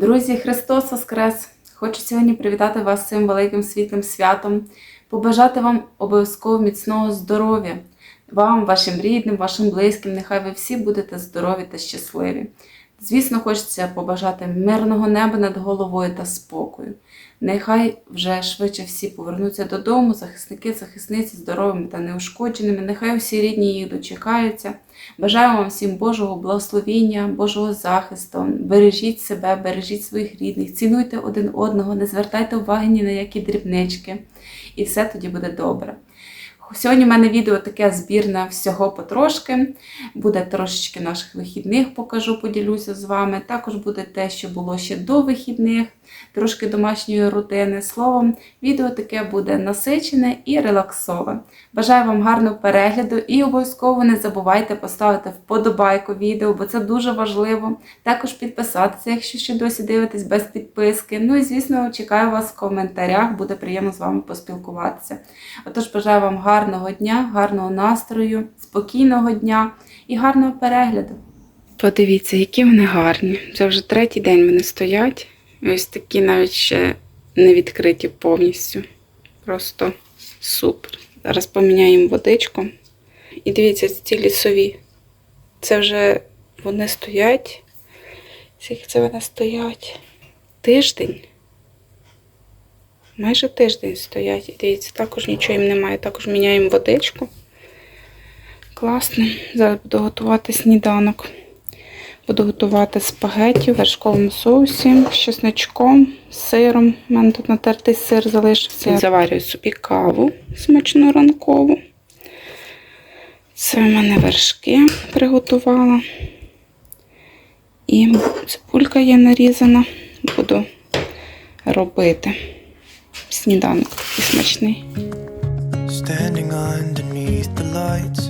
Друзі, Христос Воскрес! Хочу сьогодні привітати вас цим великим світлим святом, побажати вам обов'язково міцного здоров'я, вам, вашим рідним, вашим близьким. Нехай ви всі будете здорові та щасливі. Звісно, хочеться побажати мирного неба над головою та спокою. Нехай вже швидше всі повернуться додому, захисники, захисниці здоровими та неушкодженими. Нехай усі рідні їх дочекаються. Бажаю вам всім Божого благословіння, Божого захисту. Бережіть себе, бережіть своїх рідних, цінуйте один одного, не звертайте уваги ні на які дрібнички, і все тоді буде добре. Сьогодні в мене відео таке збірне всього потрошки. Буде трошечки наших вихідних, покажу, поділюся з вами. Також буде те, що було ще до вихідних, трошки домашньої рутини. Словом, відео таке буде насичене і релаксове. Бажаю вам гарного перегляду і обов'язково не забувайте поставити вподобайку відео, бо це дуже важливо. Також підписатися, якщо ще досі дивитесь без підписки. Ну і звісно, чекаю вас в коментарях, буде приємно з вами поспілкуватися. Отож, бажаю вам гарного дня, гарного настрою, спокійного дня і гарного перегляду. Подивіться, які вони гарні. Це вже третій день вони стоять. Ось такі навіть ще не відкриті повністю. Просто супер. Зараз поміняємо водичку. І дивіться, ці лісові. Це вже вони стоять. Скільки це вони стоять? Тиждень. Майже тиждень стоять. І дивіться, також нічого їм немає. Також міняємо водичку. Класно. Зараз буду готувати сніданок. Буду готувати спагеті в вершковому соусі з чесничком, з сиром. У мене тут натертий сир залишився. Заварюю собі каву смачну ранкову. Це в мене вершки приготувала. І цибулька є нарізана. Буду робити сніданок такий смачний. Standing underneath the lights,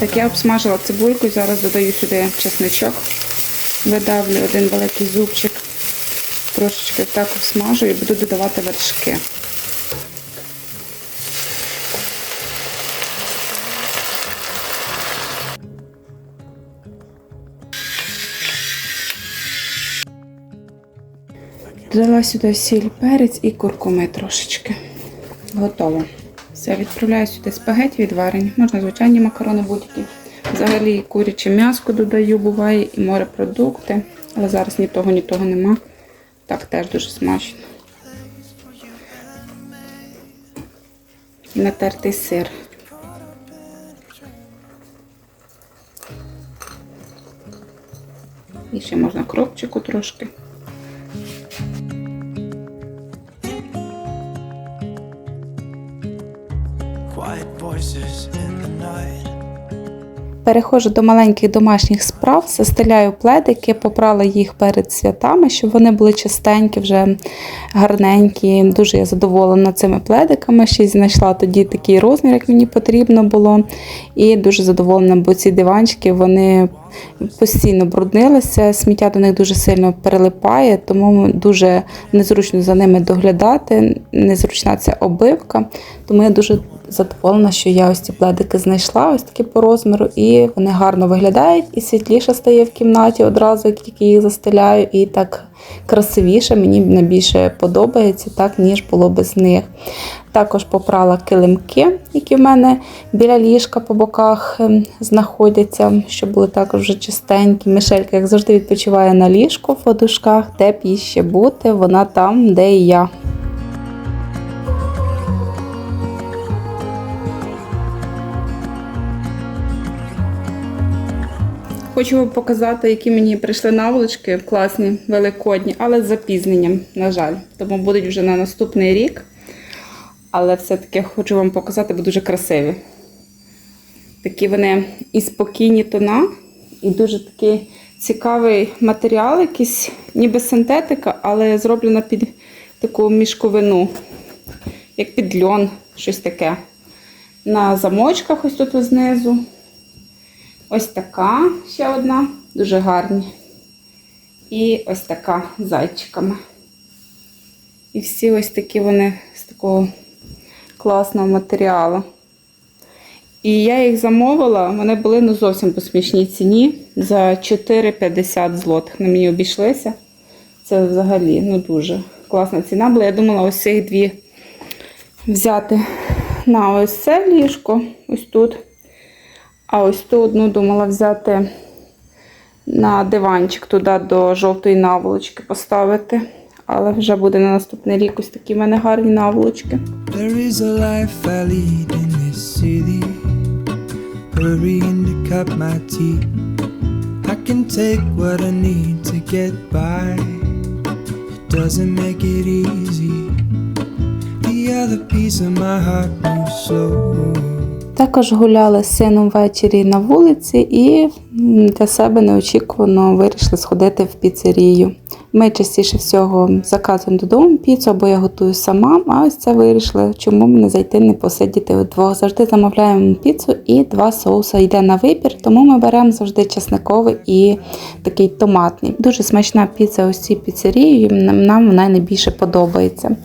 Так я обсмажила цибульку, зараз додаю сюди чесничок. Видавлю один великий зубчик. Трошечки так обсмажу і буду додавати вершки. Додала сюди сіль, перець і куркуми трошечки. Готово. Все, відправляю сюди спагеті відварені. Можна звичайні макарони будь-які. Взагалі куряче м'яско додаю, буває, і морепродукти. Але зараз ні того, ні того нема. Так теж дуже смачно. Натертий сир. І ще можна кропчику трошки. Переходжу до маленьких домашніх справ, застеляю пледики, попрала їх перед святами, щоб вони були чистенькі, вже гарненькі. Дуже я задоволена цими пледиками. Ще знайшла тоді такий розмір, як мені потрібно було. І дуже задоволена, бо ці диванчики вони постійно бруднилися, сміття до них дуже сильно перелипає, тому дуже незручно за ними доглядати, незручна ця обивка. Тому я дуже задоволена, що я ось ці пледики знайшла, ось такі по розміру, і вони гарно виглядають, і світліше стає в кімнаті одразу, як тільки їх застеляю, і так красивіше, мені найбільше подобається, так, ніж було без них. Також попрала килимки, які в мене біля ліжка по боках ем, знаходяться, щоб були також вже чистенькі. Мишелька, як завжди, відпочиває на ліжку в подушках, де б їй ще бути, вона там, де і я. Хочу вам показати, які мені прийшли наволочки класні, великодні, але з запізненням, на жаль. Тому будуть вже на наступний рік. Але все-таки хочу вам показати, бо дуже красиві. Такі вони і спокійні тона, і дуже такий цікавий матеріал, якийсь, ніби синтетика, але зроблена під таку мішковину, як під льон, щось таке. На замочках ось тут знизу. Ось така ще одна, дуже гарні. І ось така зайчиками. І всі ось такі вони з такого класного матеріалу. І я їх замовила, вони були ну зовсім по смішній ціні за 4,50 злотих. На мені обійшлися. Це взагалі ну дуже класна ціна була. Я думала ось цих дві взяти на ось це ліжко, ось тут. А ось ту одну думала взяти на диванчик туди до жовтої наволочки поставити. Але вже буде на наступний рік ось такі в мене гарні наволочки. There is a life I lead in this city. Hurrying to cut my teeth. I can take what I need to get by. It doesn't make it easy. The other piece of my heart moves slow. Також гуляли з сином ввечері на вулиці і для себе неочікувано вирішили сходити в піцерію. Ми частіше всього заказуємо додому піцу, або я готую сама, а ось це вирішили, чому б не зайти, не посидіти вдвох. Завжди замовляємо піцу і два соуси йде на вибір, тому ми беремо завжди чесниковий і такий томатний. Дуже смачна піца ось цій піцерії, нам вона найбільше подобається.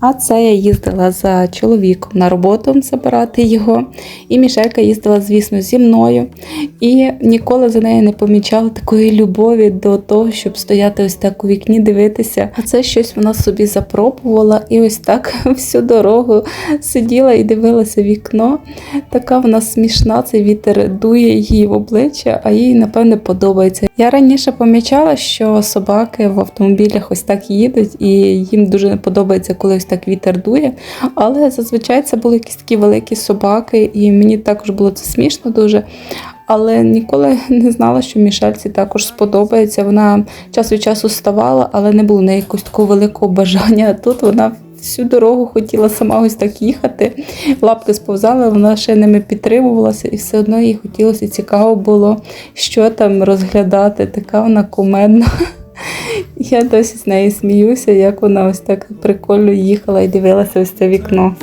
А це я їздила за чоловіком на роботу забирати його. І Мішелька їздила, звісно, зі мною. І ніколи за нею не помічала такої любові до того, щоб стояти ось так у вікні, дивитися. А це щось вона собі запробувала. І ось так всю дорогу сиділа і дивилася в вікно. Така вона смішна, цей вітер дує її в обличчя, а їй, напевне, подобається. Я раніше помічала, що собаки в автомобілях ось так їдуть, і їм дуже не подобається, коли ось так вітер дує. Але зазвичай це були якісь такі великі собаки, і мені також було це смішно дуже. Але ніколи не знала, що Мішельці також сподобається. Вона час від часу ставала, але не було в неї якогось такого великого бажання. Тут вона всю дорогу хотіла сама ось так їхати. Лапки сповзали, вона ще ними підтримувалася, і все одно їй хотілося цікаво було, що там розглядати. Така вона кумедна. Я досі з нею сміюся, як вона ось так прикольно їхала і дивилася ось це вікно.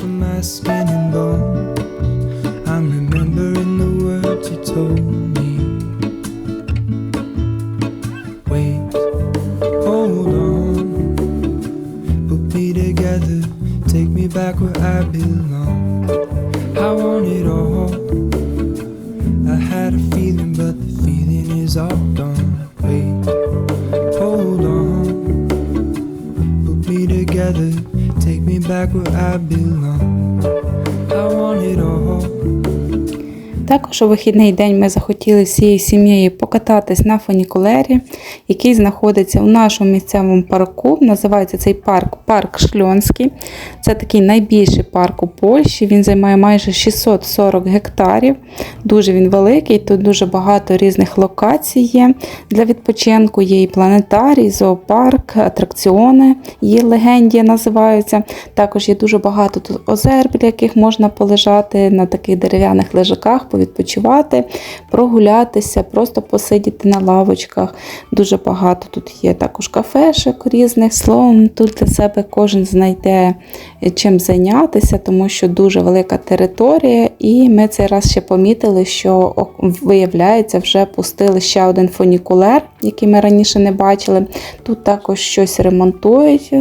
Back where I belong. Back where I belong. Також у вихідний день ми захотіли всією сім'єю покататись на фунікулері, який знаходиться у нашому місцевому парку. Називається цей парк Парк Шльонський. Це такий найбільший парк у Польщі. Він займає майже 640 гектарів. Дуже він великий. Тут дуже багато різних локацій є для відпочинку. Є і планетарій, і зоопарк, атракціони. Є легендія називаються. Також є дуже багато тут озер, біля яких можна полежати на таких дерев'яних лежаках, повідпочивати, прогулятися, просто посидіти на лавочках. Дуже багато тут є також кафешок різних. Словом, тут для себе кожен знайде е, чим зайнятися, тому що дуже велика територія. І ми цей раз ще помітили, що виявляється, вже пустили ще один фунікулер, який ми раніше не бачили. Тут також щось ремонтують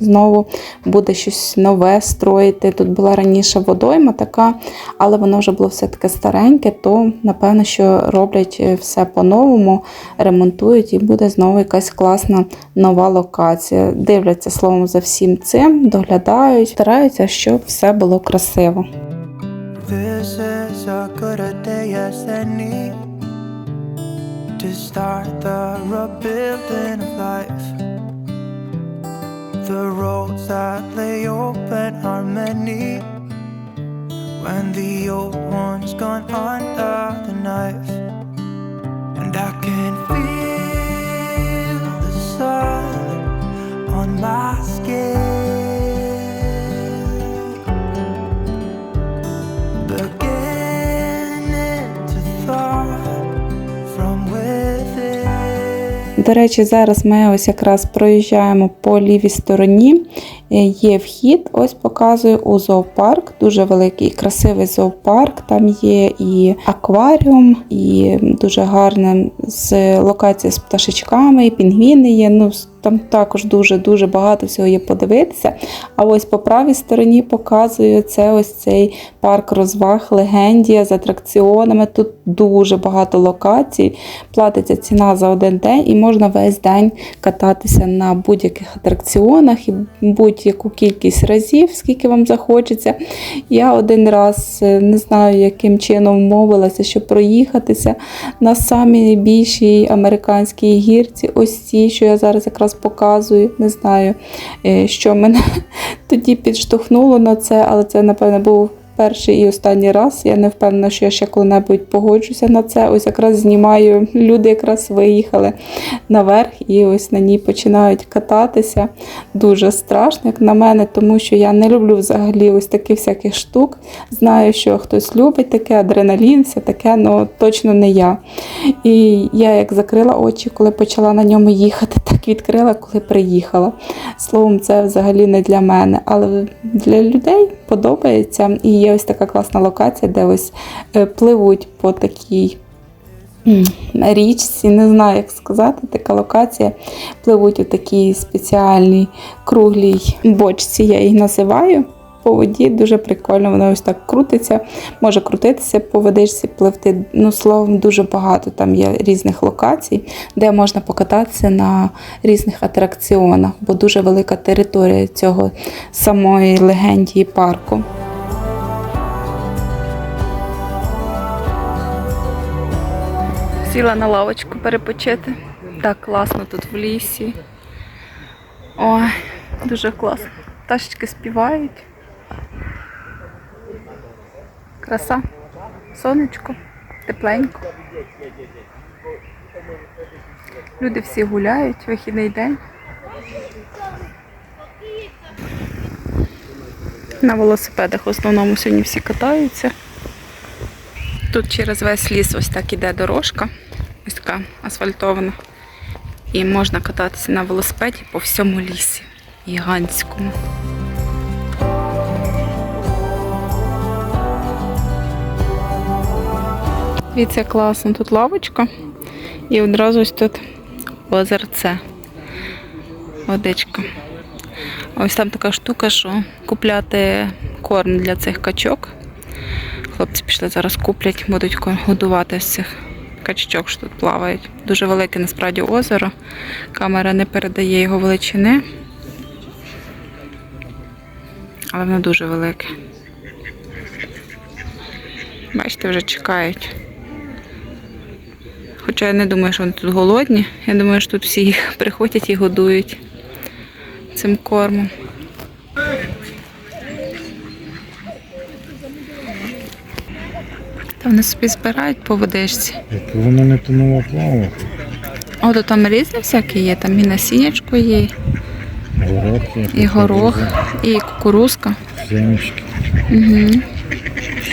знову, буде щось нове строїти. Тут була раніше водойма така, але воно вже було все таке стареньке, то напевно, що роблять е, все по-новому, ремонтують і буде знову якась класна нова локація. Дивляться словом за всім цим, доглядають, стараються, щоб все було красиво. This to start the life. The roads that lay open are many when the old one's gone under the knife. And I can feel the sun on my skin. Beginning to thaw from within. До речі, зараз ми ось якраз проїжджаємо по лівій стороні. Е, Є вхід, ось показую у зоопарк. Дуже великий, красивий зоопарк. Там є і акваріум, і дуже гарне з локація з пташечками, і пінгвіни є. Ну, там також дуже-дуже багато всього є подивитися. А ось по правій стороні показую це ось цей парк розваг Легендія з атракціонами. Тут дуже багато локацій. Платиться ціна за один день і можна весь день кататися на будь-яких атракціонах і будь-яку кількість разів, скільки вам захочеться. Я один раз е, не знаю, яким чином вмовилася, щоб проїхатися на самій найбільшій американській гірці. Ось ці, що я зараз якраз показую. Не знаю, е, що мене тоді підштовхнуло на це, але це, напевно, був. Перший і останній раз. Я не впевнена, що я ще коли-небудь погоджуся на це. Ось якраз знімаю. Люди якраз виїхали наверх і ось на ній починають кататися. Дуже страшно, як на мене, тому що я не люблю взагалі ось таких всяких штук. Знаю, що хтось любить таке, адреналін, все таке, але точно не я. І я як закрила очі, коли почала на ньому їхати, так відкрила, коли приїхала. Словом, це взагалі не для мене, але для людей подобається. І є ось така класна локація, де ось е, пливуть по такій. Річці, не знаю, як сказати, така локація. Пливуть у такій спеціальній круглій бочці, я її називаю. По воді дуже прикольно, воно ось так крутиться, може крутитися по водичці, пливти. Ну, словом, дуже багато там є різних локацій, де можна покататися на різних атракціонах, бо дуже велика територія цього самої легендії парку. Сіла на лавочку перепочити. Так класно тут в лісі. Ой, дуже класно. Пташечки співають. Краса. Сонечко, тепленько. Люди всі гуляють, вихідний день. На велосипедах в основному сьогодні всі катаються. Тут через весь ліс ось так іде дорожка, ось така асфальтована. І можна кататися на велосипеді по всьому лісі гігантському. Дивіться, класно, тут лавочка. І одразу ось тут озерце. Водичка. Ось там така штука, що купляти корм для цих качок. Хлопці пішли зараз куплять, будуть годувати з цих качок, що тут плавають. Дуже велике насправді озеро. Камера не передає його величини. Але воно дуже велике. Бачите, вже чекають. Хоча я не думаю, що вони тут голодні. Я думаю, що тут всі їх приходять і годують цим кормом. Та вони собі збирають по водичці. Як воно не тонуло плавати. О, то там різні всякі є, там і насіннячко є, Горох є. і горох, і кукурузка, угу.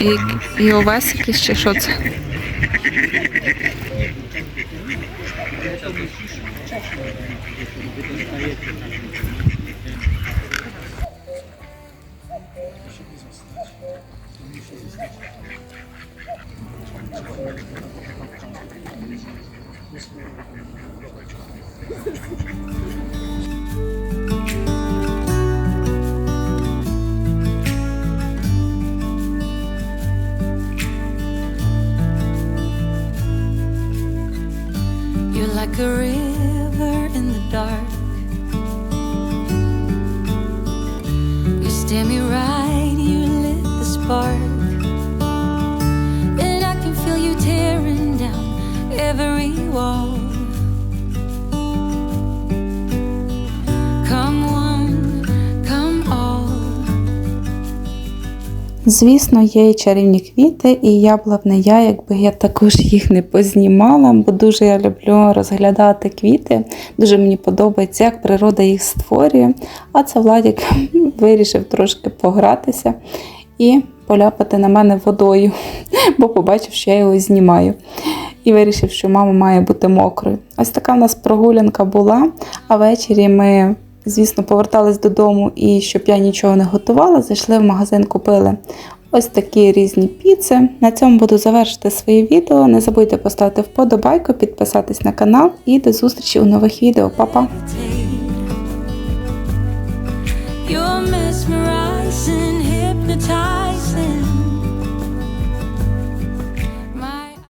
і, і овес якийсь чи що це. Звісно, є і чарівні квіти, і я б не я, якби я також їх не познімала, бо дуже я люблю розглядати квіти. Дуже мені подобається, як природа їх створює. А це Владік вирішив трошки погратися і поляпати на мене водою, бо побачив, що я його знімаю. І вирішив, що мама має бути мокрою. Ось така в нас прогулянка була, а ввечері ми звісно, повертались додому і щоб я нічого не готувала, зайшли в магазин, купили ось такі різні піци. На цьому буду завершити своє відео. Не забудьте поставити вподобайку, підписатись на канал і до зустрічі у нових відео. Па-па! You're mesmerizing, hypnotizing.